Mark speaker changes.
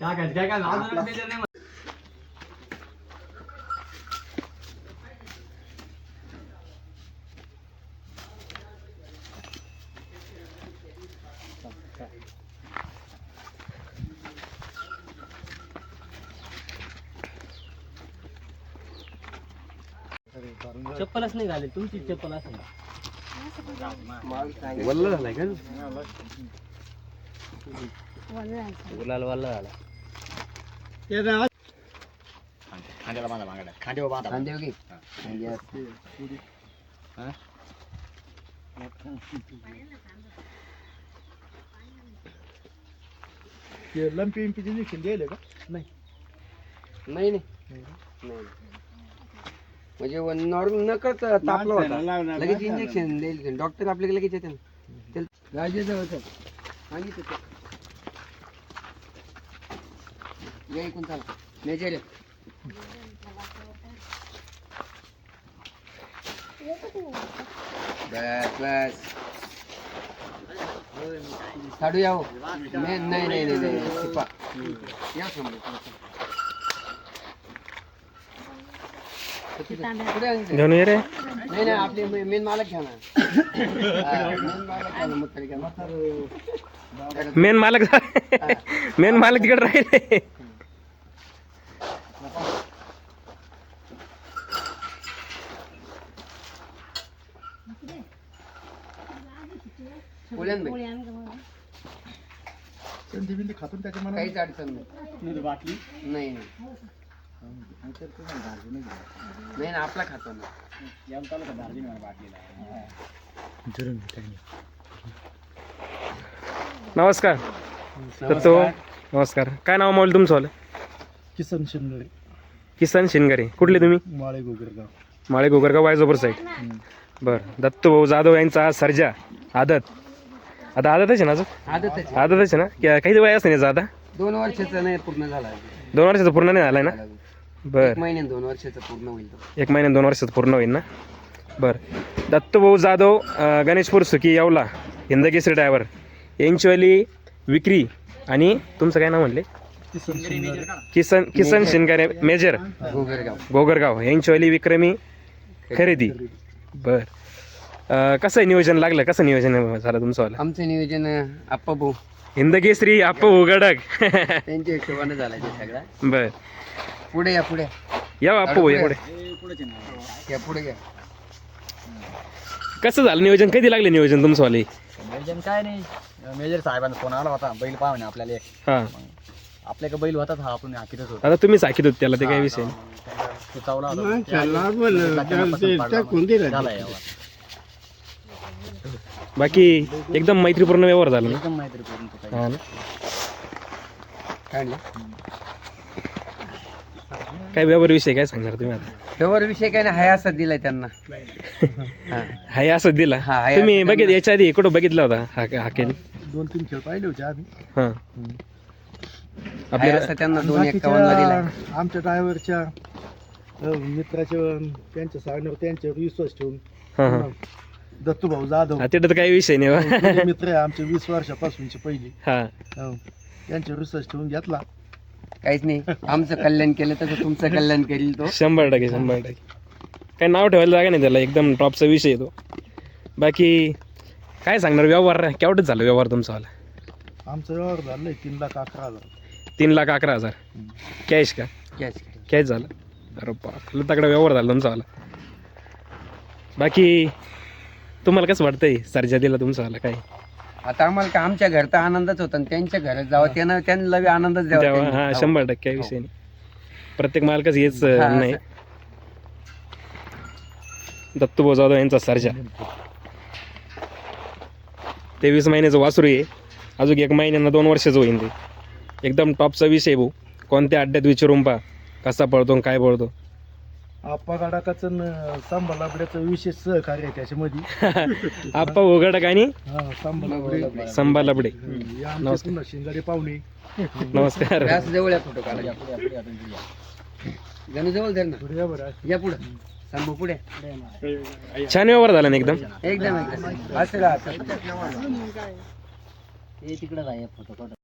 Speaker 1: टाकायचं काय काय अजून मेजर नाही चप्पलच नाही घाले तुमची चप्पल असेल.
Speaker 2: वल्ल झालाय का?
Speaker 1: गुलाल वाला झाला
Speaker 2: खांद्याला बांधा मागायला खांद्यावर बांधा
Speaker 3: खांदेव घे खांदे असते.
Speaker 4: लंपी इम्पीचे का
Speaker 3: नाही नाही नाही. म्हणजे नॉर्मल न करता तापला होता लगेच इंजेक्शन देईल डॉक्टर आपल्याला लगेच येते ना त्याला होतं सांगितलं ते. या चला. मेजर. बस बस. साडू यावं नाही नाही नाही या.
Speaker 5: घेऊन ये रे.
Speaker 3: नाही नाही आपले मेन मालक हा, घ्या ना.
Speaker 5: मेन मालक मेन मालक तिकडे राहिले.
Speaker 3: बोला ना बाई.
Speaker 4: संधी बिंदी खातून त्याच्या मनात
Speaker 3: काहीच अडचण नाही. नाही नाही. नाही ना आपला खातो ना.
Speaker 5: नमस्कार. तर तो नमस्कार. काय नाव मावलं तुमचं वालं?
Speaker 4: किसन शिंदे.
Speaker 5: किसन शिनगरे कुठले तुम्ही?
Speaker 4: माळे गोगरगाव.
Speaker 5: माळे गोगरगाव वायजोबर साईड बरं. दत्तूभाऊ जाधव यांचा हा सर्जा. आदत. आता आदतच आहे ना अजून?
Speaker 3: आदतच आहे.
Speaker 5: आदतच आहे ना? क्या- काही वय असतं आता?
Speaker 3: दोन वर्षाचा नाही पूर्ण झाला
Speaker 5: दोन वर्षाचं पूर्ण नाही झालाय ना?
Speaker 3: एक
Speaker 5: बरं.
Speaker 3: महिन्यात दोन वर्षाचा पूर्ण होईल तो.
Speaker 5: एक महिन्यात दोन वर्षाचं पूर्ण होईल ना? बरं. दत्तूभाऊ जाधव अं, गणेशपूर सुकी येवला हिंदकेसरी ड्रायव्हर यांच्यावाली विक्री आणि तुमचं काय नाव म्हणले?
Speaker 4: किसन
Speaker 5: किसन शिनगारे मेजर.
Speaker 3: गोगरगाव.
Speaker 5: गोगरगाव. यांच्यावाली विक्रमी खरेदी. बर. अं, कसं आहे नियोजन लागलं कसं नियोजन झालं तुमचं वालं
Speaker 3: आमचं नियोजन आप्पा भाऊ
Speaker 5: हिंदकेसरी आप्प उघडक
Speaker 3: त्यांच्या हिशोबाने झाला ते सगळा
Speaker 5: बर
Speaker 3: पुढे या पुढे
Speaker 5: या आप्पा या पुढे
Speaker 3: या पुढे घ्या
Speaker 5: कसं झालं नियोजन कधी लागलं नियोजन तुमचं वाले
Speaker 2: नियोजन काय नाही मेजर साहेबांचा फोन आला होता बैल पाहुणे आपल्याला एक.
Speaker 5: हां
Speaker 2: आपल्याकडे बैल होताच हा आपण हाकीतच होतो
Speaker 5: आता तुम्ही साकीत होत त्याला ते काय विषय नाही.
Speaker 2: तो चावला होता. पसंत पडला. झाला यावर.
Speaker 5: बाकी एकदम मैत्रीपूर्ण व्यवहार झाला ना?
Speaker 2: एकदम मैत्री करून तो काही.
Speaker 5: हा ना?
Speaker 3: काय
Speaker 5: व्यवहार विषय काय सांगणार तुम्ही आता?
Speaker 3: व्यवहार विषय काय नाही हाय असा दिलाय त्यांना. हा.
Speaker 5: हाय असं दिला?
Speaker 3: हा,
Speaker 5: तुम्ही
Speaker 3: असं
Speaker 5: बघित याच्या आधी कुठं बघितला होता हा हा केल
Speaker 4: दोन तीन खेळ पाहिले होते आम्ही
Speaker 5: हां.
Speaker 3: हाय
Speaker 5: आपल्या
Speaker 3: असं त्यांना दोन दिलाय.
Speaker 4: बाकीच्या आमच्या ड्रायव्हरच्या मित्राच्या त्यांच्या सांगण्यावर त्यांच्यावर विश्वास ठेवून
Speaker 5: हां हां.
Speaker 4: दत्तू भाऊ जाधव.
Speaker 5: हा, तिथं तर काही विषय नाही बा.
Speaker 4: जुने मित्र आहे आमचे वीस वर्षापासूनचे पहिली.
Speaker 5: हा.
Speaker 4: हो. त्यांच्यावर विश्वास ठेवून घेतला.
Speaker 3: काहीच नाही. आमचं कल्याण केलं तसं तुमचं कल्याण करील तो.
Speaker 5: शंभर टक्के शंभर टक्के. काय नाव ठेवायला जागा नाही त्याला एकदम टॉपचा विषय येतो बाकी काय सांगणार व्यवहार केवढंच झालं व्यवहार तुमचा वाला?
Speaker 4: आमचं व्यवहार झालंय तीन लाख अकरा हजार.
Speaker 5: तीन लाख अकरा हजार. कॅश का?
Speaker 3: कॅश
Speaker 5: कॅश झालं. अरे बाप लय तगडा व्यवहार झाला तुमचा वाला. बाकी तुम्हाला कसं वाटतंय? सर्जा दिला तुमचा वाला काय?
Speaker 3: आता आम्हाला का आमच्या घरचा आनंदच होता आणि त्यांच्या घरात जावं त्यानं त्यांना बी आनंदच द्यावा त्यांनी.
Speaker 5: हा
Speaker 3: हो.
Speaker 5: शंभर टक्के काही विषय. नाही प्रत्येक मालकच हेच अं,
Speaker 3: हा,
Speaker 5: नाही. दत्तू जाधव यांचा सर्जा. तेवीस महिन्याचं वासरू आहे. अजून एक महिन्यानं दोन वर्षाचं होईन ते. एकदम टॉपचा विषय भाऊ. कोणत्या अड्ड्यात विचारून पहा कसा पळतो आणि काय पळतो.
Speaker 4: आप्पा गाडाकाचं सांभालाबड्याचं विशेष सहकार्य आहे त्याच्यामध्ये.
Speaker 5: आप्पा उघडक आणि?
Speaker 4: हा सांभालाबडे
Speaker 5: संभा लबडे.
Speaker 4: हे आमचे पुन्हा शिंगाडे पाहुणे.
Speaker 5: नमस्कार.
Speaker 3: व्यास जवळ या फोटो काढा जवळ धर ना.
Speaker 4: पुढे या बरं
Speaker 3: या पुढे. सांभू पुढे.
Speaker 5: छान व्यवहार झाला ना एकदम?
Speaker 3: एकदम एकदम. असं
Speaker 1: हे तिकडे फोटो काढ